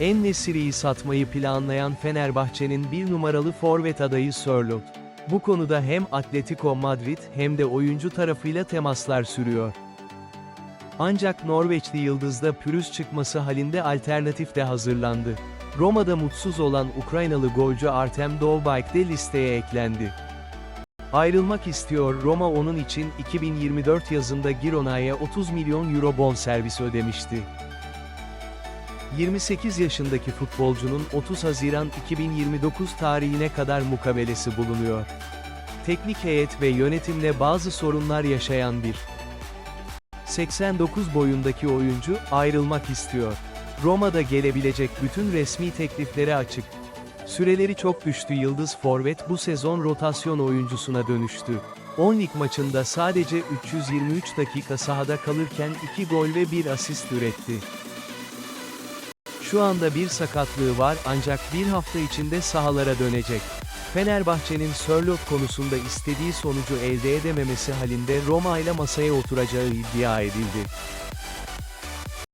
En-Nesyri'yi satmayı planlayan Fenerbahçe'nin bir numaralı forvet adayı Sörloth. Bu konuda hem Atletico Madrid hem de oyuncu tarafıyla temaslar sürüyor. Ancak Norveçli Yıldız'da pürüz çıkması halinde alternatif de hazırlandı. Roma'da mutsuz olan Ukraynalı golcü Artem Dovbyk de listeye eklendi. Ayrılmak istiyor Roma onun için 2024 yazında Girona'ya 30 milyon euro bonservis ödemişti. 28 yaşındaki futbolcunun 30 Haziran 2029 tarihine kadar mukabelesi bulunuyor. Teknik heyet ve yönetimle bazı sorunlar yaşayan bir 89 boyundaki oyuncu ayrılmak istiyor. Roma'da gelebilecek bütün resmi tekliflere açık. Süreleri çok düştü Yıldız Forvet bu sezon rotasyon oyuncusuna dönüştü. 10 lig maçında sadece 323 dakika sahada kalırken 2 gol ve 1 asist üretti. Şu anda bir sakatlığı var ancak bir hafta içinde sahalara dönecek. Fenerbahçe'nin Sörloth konusunda istediği sonucu elde edememesi halinde Roma ile masaya oturacağı iddia edildi.